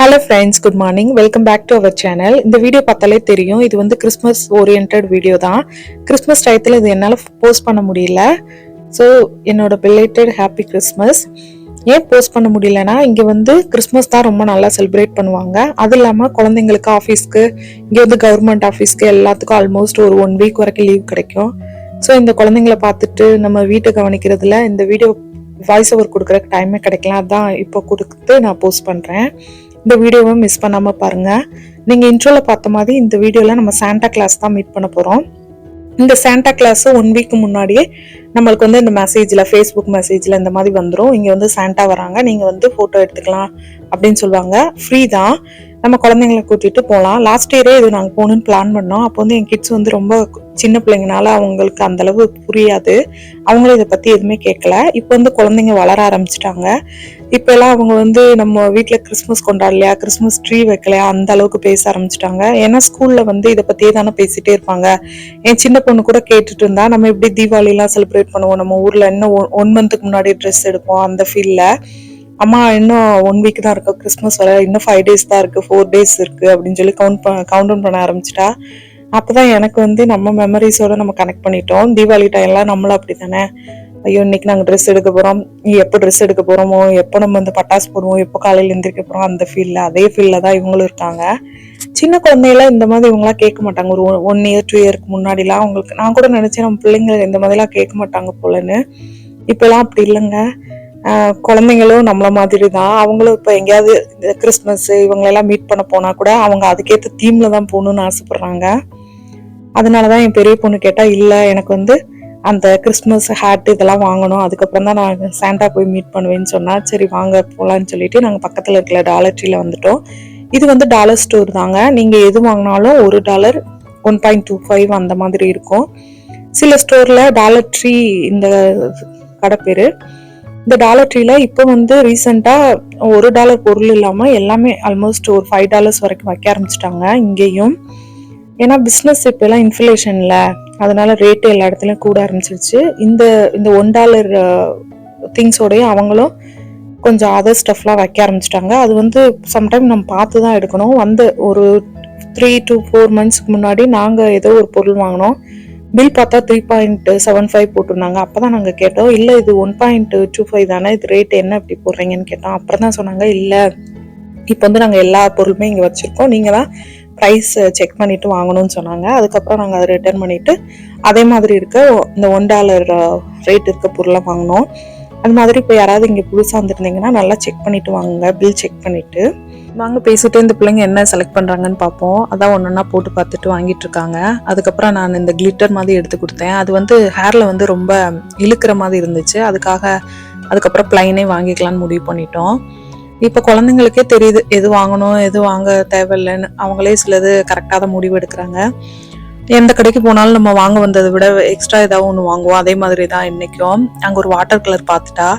Hello friends good morning welcome back to our channel இந்த video பார்த்தாலே தெரியும். இது வந்து கிறிஸ்மஸ் ஓரியன்ட் வீடியோ தான். கிறிஸ்மஸ் டயத்தில் இது என்னால் போஸ்ட் பண்ண முடியல. ஸோ என்னோட பிலேட்டட் ஹாப்பி கிறிஸ்மஸ் ஏன் போஸ்ட் பண்ண முடியலன்னா இங்கே வந்து கிறிஸ்மஸ் தான் ரொம்ப நல்லா செலிப்ரேட் பண்ணுவாங்க. அது இல்லாமல் குழந்தைங்களுக்கு ஆஃபீஸ்க்கு இங்கே வந்து கவர்மெண்ட் ஆஃபீஸ்க்கு எல்லாத்துக்கும் ஆல்மோஸ்ட் ஒரு ஒன் வீக் வரைக்கும் லீவ் கிடைக்கும். ஸோ இந்த குழந்தைங்கள பார்த்துட்டு நம்ம வீட்டை கவனிக்கிறதுல இந்த வீடியோ வாய்ஸ் ஓவர் கொடுக்குறக்கு டைமே கிடைக்கல அதான் இப்போ கொடுத்து நான் போஸ்ட் பண்ணுறேன் இந்த வீடியோவை மிஸ் பண்ணாமல் பாருங்கள் நீங்கள் இன்ட்ரோவில் பார்த்த மாதிரி இந்த வீடியோவில் நம்ம சாண்டா கிளாஸ் தான் மீட் பண்ண போகிறோம் இந்த சாண்டா கிளாஸ் ஒன் வீக் முன்னாடியே நம்மளுக்கு வந்து இந்த மெசேஜில் ஃபேஸ்புக் மெசேஜில் இந்த மாதிரி வந்துடும் இங்கே வந்து சாண்டா வராங்க. நீங்கள் வந்து ஃபோட்டோ எடுத்துக்கலாம். அப்படின்னு சொல்லுவாங்க. ஃப்ரீ தான். நம்ம குழந்தைங்களை கூட்டிட்டு போகலாம் லாஸ்ட் இயரே இது நாங்கள் போகணுன்னு பிளான் பண்ணோம். அப்போ வந்து என் கிட்ஸ் வந்து ரொம்ப சின்ன பிள்ளைங்கனால அவங்களுக்கு அந்த அளவு புரியாது. அவங்களும் இதை பற்றி எதுவுமே கேட்கல. இப்போ வந்து குழந்தைங்க வளர ஆரம்பிச்சிட்டாங்க. இப்போ எல்லாம் அவங்க வந்து நம்ம வீட்டில் கிறிஸ்மஸ் கொண்டாடலையா? கிறிஸ்மஸ் ட்ரீ வைக்கலையா? அந்த அளவுக்கு பேச ஆரம்பிச்சிட்டாங்க. ஏன்னா ஸ்கூலில் வந்து இதை பற்றியே தானே பேசிட்டே இருப்பாங்க. என் சின்ன பொண்ணு கூட கேட்டுட்டு இருந்தா நம்ம எப்படி தீபாவளிலாம் செலிப்ரேட் பண்ணுவோம்? நம்ம ஊரில் இன்னும் ஒன் மந்த்துக்கு முன்னாடி ட்ரெஸ் எடுப்போம் அந்த ஃபீல்டில் அம்மா இன்னும் ஒன் வீக் தான் இருக்கு. கிறிஸ்மஸ் வர இன்னும் ஃபைவ் டேஸ் தான் இருக்கு. ஃபோர் டேஸ் இருக்கு அப்படின்னு சொல்லி கவுண்ட் கவுண்ட் டவுன் பண்ண ஆரம்பிச்சிட்டா. அப்பதான் எனக்கு வந்து நம்ம மெமரிஸோட நம்ம கனெக்ட் பண்ணிட்டோம். தீபாவளி டைம்லாம் நம்மளும் அப்படி தானே ஐயோ இன்னைக்கு நாங்கள் ட்ரெஸ் எடுக்க போகிறோம் எப்போ ட்ரெஸ் எடுக்க போகிறோமோ எப்போ நம்ம வந்து பட்டாசு போடுவோம்? எப்போ காலையில் எழுந்திரிக்க போகிறோம் அந்த ஃபீல்டில் அதே ஃபீல்டில் தான் இவங்களும் இருக்காங்க. சின்ன குழந்தையில இந்த மாதிரி இவங்களாம் கேட்க மாட்டாங்க. ஒரு ஒன் இயர் டூ இயருக்கு முன்னாடிலாம் அவங்களுக்கு நான் கூட நினச்சேன் நம்ம பிள்ளைங்க இந்த மாதிரிலாம் கேட்க மாட்டாங்க போலன்னு. இப்போலாம் அப்படி இல்லைங்க. குழந்தைங்களும் நம்மள மாதிரி தான் அவங்களும் இப்போ எங்கேயாவது இந்த கிறிஸ்மஸ் இவங்களெல்லாம் மீட் பண்ண போனால் கூட அவங்க அதுக்கேற்ற தீமில் தான் போகணுன்னு ஆசைப்பட்றாங்க. அதனால தான் என் பெரிய பொண்ணு கேட்டால் இல்லை எனக்கு வந்து அந்த கிறிஸ்மஸ் ஹேட் இதெல்லாம் வாங்கணும். அதுக்கப்புறம் தான் நான் சாண்டா போய் மீட் பண்ணுவேன்னு சொன்னால் சரி வாங்க போகலான்னு சொல்லிட்டு நாங்கள் பக்கத்தில் இருக்கிற டாலர் ட்ரீயில் வந்துட்டோம். இது வந்து டாலர் ஸ்டோர் தாங்க. நீங்கள் எது வாங்கினாலும் ஒரு dollar one point two five அந்த மாதிரி இருக்கும். சில ஸ்டோரில் டாலர் ட்ரீ இந்த கடை பேர். இந்த டாலர் ட்ரீல இப்போ வந்து ரீசெண்டாக ஒரு டாலர் பொருள் இல்லாமல் எல்லாமே ஆல்மோஸ்ட் ஒரு ஃபைவ் டாலர்ஸ் வரைக்கும் வைக்க ஆரம்பிச்சிட்டாங்க இங்கேயும். ஏன்னா பிஸ்னஸ் இப்போலாம் எல்லாம் அதனால ரேட்டு எல்லா இடத்துலையும் கூட ஆரம்பிச்சிருச்சு. இந்த இந்த ஒன் டாலர் திங்ஸோடய அவங்களும் கொஞ்சம் அதர் ஸ்டஃப்லாம் வைக்க ஆரம்பிச்சிட்டாங்க. அது வந்து சம்டைம் நம்ம பார்த்து தான் எடுக்கணும். வந்து ஒரு த்ரீ டு ஃபோர் மந்த்ஸ்க்கு முன்னாடி நாங்கள் ஏதோ ஒரு பொருள் வாங்கினோம். பில் பார்த்தா த்ரீ பாயிண்ட் செவன் ஃபைவ் போட்டிருந்தாங்க. அப்போ தான் நாங்கள் கேட்டோம் இல்லை இது ஒன் பாயிண்ட் டூ ஃபைவ் தானே? இது ரேட் என்ன இப்படி போடுறீங்கன்னு கேட்டோம். அப்புறம் தான் சொன்னாங்க இல்லை. இப்போ வந்து நாங்கள் எல்லா பொருளுமே இங்கே வச்சுருக்கோம். நீங்கள் தான் ப்ரைஸ் செக் பண்ணிவிட்டு வாங்கணும்னு சொன்னாங்க. அதுக்கப்புறம் நாங்கள் அதை ரிட்டர்ன் பண்ணிவிட்டு அதே மாதிரி இருக்க இந்த ஒன் டாலர் ரேட் இருக்க பொருளை வாங்கினோம். அது மாதிரி இப்போ யாராவது இங்கே புதுசாக வந்துருந்தீங்கன்னா நல்லா செக் பண்ணிவிட்டு வாங்குங்க. பில் செக் பண்ணிவிட்டு வாங்க பேசிட்டு இந்த பிள்ளைங்க என்ன செலக்ட் பண்ணுறாங்கன்னு பார்ப்போம். அதான் ஒன்று ஒன்றா போட்டு பார்த்துட்டு வாங்கிட்டு இருக்காங்க. அதுக்கப்புறம் நான் இந்த கிளிட்டர் மாதிரி எடுத்து கொடுத்தேன். அது வந்து ஹேரில் வந்து ரொம்ப இழுக்கிற மாதிரி இருந்துச்சு. அதுக்காக அதுக்கப்புறம் ப்ளைனே வாங்கிக்கலாம்னு முடிவு பண்ணிட்டோம். இப்போ குழந்தைங்களுக்கே தெரியுது எது வாங்கணும் எது வாங்க தேவையில்லைன்னு. அவங்களே சிலது கரெக்டாக தான் முடிவு எடுக்கிறாங்க. எந்த கடைக்கு போனாலும் நம்ம வாங்க வந்ததை விட எக்ஸ்ட்ரா ஏதாவது ஒன்று வாங்குவோம். அதே மாதிரி தான் இன்றைக்கும் அங்கே ஒரு வாட்டர் கலர் பார்த்துட்டா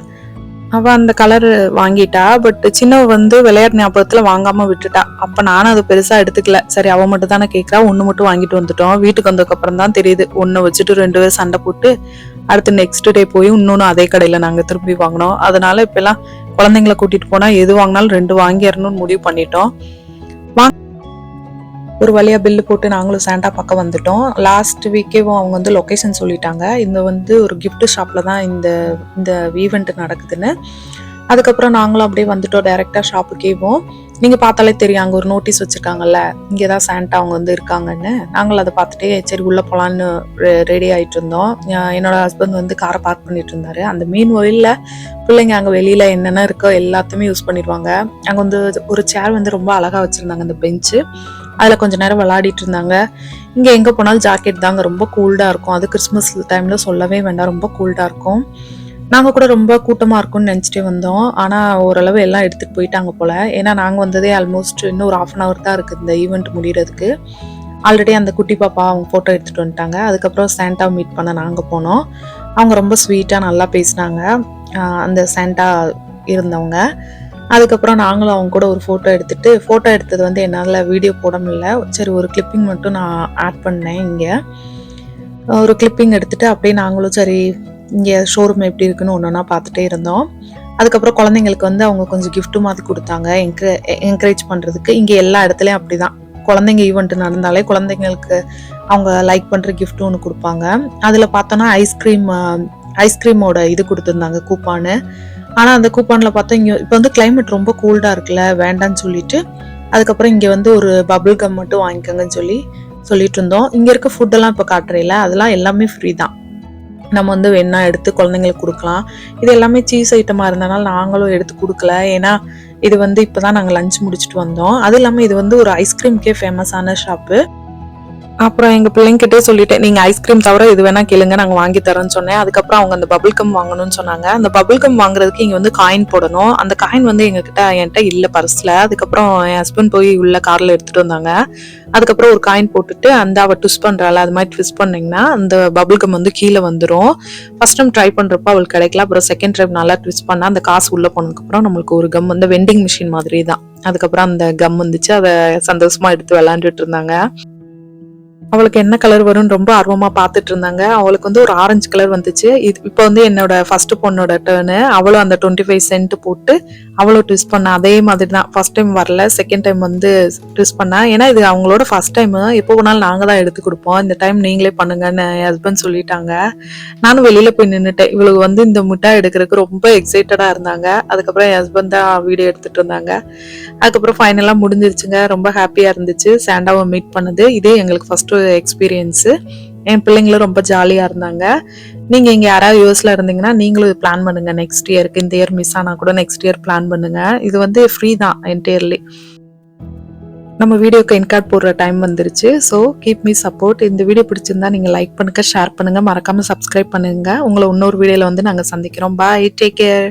அவள் அந்த கலர் வாங்கிட்டா பட் சின்னவ வந்து விளையாட்டு ஞாபகத்தில் வாங்காமல் விட்டுட்டா. அப்போ நானும் அதை பெருசாக எடுத்துக்கல. சரி அவள் மட்டும் தானே கேட்குறா ஒன்று மட்டும் வாங்கிட்டு வந்துட்டோம். வீட்டுக்கு வந்ததுக்கப்புறம் தான் தெரியுது. ஒன்று வச்சுட்டு ரெண்டு பேரும் சண்டை போட்டு அடுத்து நெக்ஸ்ட் டே போய் இன்னொன்று அதே கடையில் நாங்கள் திரும்பி வாங்கினோம். அதனால இப்போல்லாம் குழந்தைங்கள கூட்டிகிட்டு போனால் எது வாங்கினாலும் ரெண்டு வாங்கிடணும்னு முடிவு பண்ணிட்டோம். வாங்க ஒரு வழியாக பில்லு போட்டு நாங்களும் சாண்டா பக்கம் வந்துட்டோம். லாஸ்ட் வீக்கேவும் அவங்க வந்து லொக்கேஷன் சொல்லிட்டாங்க. இந்த வந்து ஒரு கிஃப்ட் ஷாப்பில் தான் இந்த இந்த ஈவெண்ட் நடக்குதுன்னு. அதுக்கப்புறம் நாங்களும் அப்படியே வந்துட்டோம் டைரெக்டாக ஷாப்புக்கேவும் நீங்கள் பார்த்தாலே தெரியும் அங்கே ஒரு நோட்டீஸ் வச்சுருக்காங்கல்ல. இங்கே தான் சாண்டா அவங்க வந்து இருக்காங்கன்னு. நாங்களும் அதை பார்த்துட்டே சரி உள்ளே போகலான்னு ரெடி ஆகிட்டு இருந்தோம். என்னோட ஹஸ்பண்ட் வந்து காரை பார்க் பண்ணிட்டு இருந்தாரு. அந்த மீன் ஒயிலில் பிள்ளைங்க அங்கே வெளியில் என்னென்ன இருக்கோ எல்லாத்தையுமே யூஸ் பண்ணிடுவாங்க. அங்கே வந்து ஒரு சேர் வந்து ரொம்ப அழகாக வச்சுருந்தாங்க அந்த பெஞ்சு அதில் கொஞ்ச நேரம் விளையாடிட்டு இருந்தாங்க. இங்கே எங்கே போனாலும் ஜாக்கெட் தாங்க ரொம்ப கூல்டாக இருக்கும். அது கிறிஸ்மஸ் டைமில் சொல்லவே வேண்டாம். ரொம்ப கூல்டாக இருக்கும். நாங்கள் கூட ரொம்ப கூட்டமாக இருக்கும்னு நினச்சிட்டே வந்தோம். ஆனால் ஓரளவு எல்லாம் எடுத்துகிட்டு போயிட்டாங்க போல். ஏன்னா நாங்கள் வந்ததே ஆல்மோஸ்ட் இன்னும் ஒரு ஆஃப் அன் ஹவர் தான் இருக்குது இந்த ஈவெண்ட் முடிகிறதுக்கு ஆல்ரெடி அந்த குட்டி பாப்பா அவங்க ஃபோட்டோ எடுத்துகிட்டு வந்துட்டாங்க. அதுக்கப்புறம் சாண்டா மீட் பண்ண நாங்கள் போனோம். அவங்க ரொம்ப ஸ்வீட்டாக நல்லா பேசினாங்க. அந்த சாண்டா இருந்தவங்க. அதுக்கப்புறம் நாங்களும் அவங்க கூட ஒரு ஃபோட்டோ எடுத்துட்டு ஃபோட்டோ எடுத்தது வந்து என்னால் வீடியோ போட முடியல. சரி ஒரு கிளிப்பிங் மட்டும் நான் ஆட் பண்ணேன் இங்கே. ஒரு கிளிப்பிங் எடுத்துட்டு அப்படியே நாங்களும் சரி இங்கே ஷோரூம் எப்படி இருக்குன்னு ஒன்று ஒன்றா பார்த்துட்டே இருந்தோம். அதுக்கப்புறம் குழந்தைங்களுக்கு வந்து அவங்க கொஞ்சம் gift மாதிரி கொடுத்தாங்க. என்கரே என்கரேஜ் பண்ணுறதுக்கு இங்கே எல்லா இடத்துலையும் அப்படி தான் குழந்தைங்க ஈவெண்ட் நடந்தாலே குழந்தைங்களுக்கு அவங்க லைக் பண்ணுற கிஃப்ட்டும் ஒன்று கொடுப்பாங்க. அதில் பார்த்தோன்னா ஐஸ்கிரீம் ஐஸ்கிரீமோட இது கொடுத்துருந்தாங்க கூப்பானு ஆனால் அந்த கூப்பானில் பார்த்தா இங்கே இப்போ வந்து கிளைமேட் ரொம்ப கூல்டாக இருக்குல்ல வேண்டான்னு சொல்லிட்டு அதுக்கப்புறம் இங்கே வந்து ஒரு பபுள் கம் மட்டும் வாங்கிக்கோங்கன்னு சொல்லி சொல்லிட்டு இருந்தோம். இங்கே இருக்க ஃபுட்டெல்லாம் இப்போ காட்டுறையில அதெல்லாம் எல்லாமே ஃப்ரீ தான். நம்ம வந்து வேணா எடுத்து குழந்தைங்களுக்கு கொடுக்கலாம். இது எல்லாமே சீஸ் ஐட்டமாக இருந்தனால நாங்களும் எடுத்து கொடுக்கல. ஏன்னா இது வந்து இப்போ தான் நாங்கள் லஞ்ச் முடிச்சுட்டு வந்தோம். அது இல்லாமல் இது வந்து ஒரு ஐஸ்கிரீம்க்கே ஃபேமஸான ஷாப்பு அப்புறம் எங்கள் பிள்ளைங்கிட்டே சொல்லிட்டேன் நீங்கள் ஐஸ்கிரீம் தவிர இது வேணால் கேளுங்க நாங்கள் வாங்கி தரோம்னு சொன்னேன். அதுக்கப்புறம் அவங்க அந்த பபுள் கம் வாங்கணும்னு சொன்னாங்க. அந்த பபுள் கம் வாங்குறதுக்கு இங்கே வந்து காயின் போடணும். அந்த காயின் வந்து எங்ககிட்ட என்கிட்ட இல்லை பர்ஸில் அதுக்கப்புறம் என் ஹஸ்பண்ட் போய் உள்ள காரில் எடுத்துகிட்டு வந்தாங்க. அதுக்கப்புறம் ஒரு காயின் போட்டுட்டு அந்த அவள் ட்விஸ்ட் பண்ணுறாள் அது மாதிரி ட்விஸ்ட் பண்ணிங்கன்னா அந்த பபுள் கம் வந்து கீழே வந்துடும் ஃபர்ஸ்ட் டைம் ட்ரை பண்ணுறப்ப அவளுக்கு கிடைக்கல. அப்புறம் செகண்ட் டைம் நல்லா ட்விஸ்ட் பண்ணால் அந்த காசு உள்ளே போனதுக்கப்புறம் நம்மளுக்கு ஒரு கம் வந்து வெண்டிங் மிஷின் மாதிரி தான் அதுக்கப்புறம் அந்த கம் வந்துச்சு. அதை சந்தோஷமா எடுத்து விளாண்டுட்டு இருந்தாங்க. அவளுக்கு என்ன கலர் வரும்னு ரொம்ப ஆர்வமா பார்த்துட்டு இருந்தாங்க. அவளுக்கு வந்து ஒரு ஆரஞ்சு கலர் வந்துச்சு. இது இப்போ வந்து என்னோட ஃபர்ஸ்ட் பொண்ணோட டேர்னு அவளும் அந்த டுவெண்ட்டி ஃபைவ் சென்ட் போட்டு அவளும் ட்விஸ்ட் பண்ணா அதே மாதிரி தான். ஃபர்ஸ்ட் டைம் வரல. செகண்ட் டைம் வந்து ட்விஸ்ட் பண்ணா. ஏன்னா இது அவங்களோட ஃபர்ஸ்ட் டைம் எப்போ வேணாலும் நாங்கள் தான் எடுத்து கொடுப்போம். இந்த டைம் நீங்களே பண்ணுங்கன்னு என் ஹஸ்பண்ட் சொல்லிட்டாங்க. நானும் வெளியில போய் நின்றுட்டேன் இவளுக்கு வந்து இந்த மிட்டாய் எடுக்கிறதுக்கு ரொம்ப எக்ஸைட்டடா இருந்தாங்க. அதுக்கப்புறம் என் ஹஸ்பண்ட் தான் வீடியோ எடுத்துட்டு இருந்தாங்க. அதுக்கப்புறம் ஃபைனலாக முடிஞ்சிருச்சுங்க. ரொம்ப ஹாப்பியாக இருந்துச்சு. சாண்டாவை மீட் பண்ணது. இதே எங்களுக்கு ஒரு எக்ஸ்பீரியன்ஸு என் பிள்ளைங்களும் ரொம்ப ஜாலியாக இருந்தாங்க. நீங்கள் இங்கே யாராவது யூஎஸில் இருந்தீங்கன்னா நீங்களும் இது பிளான் பண்ணுங்க. நெக்ஸ்ட் இயருக்கு இந்த இயர் மிஸ் ஆனால் கூட நெக்ஸ்ட் இயர் பிளான் பண்ணுங்கள் இது வந்து ஃப்ரீ தான் என்டையர்லி நம்ம வீடியோக்கு என்கார்ட் போடுற டைம் வந்துருச்சு. ஸோ கீப் மீ சப்போர்ட் இந்த வீடியோ பிடிச்சிருந்தா நீங்கள் லைக் பண்ணுங்கள் ஷேர் பண்ணுங்கள் மறக்காமல் சப்ஸ்கிரைப் பண்ணுங்கள் உங்களை இன்னொரு வீடியோவில் வந்து நாங்கள் சந்திக்கிறோம். Bye take care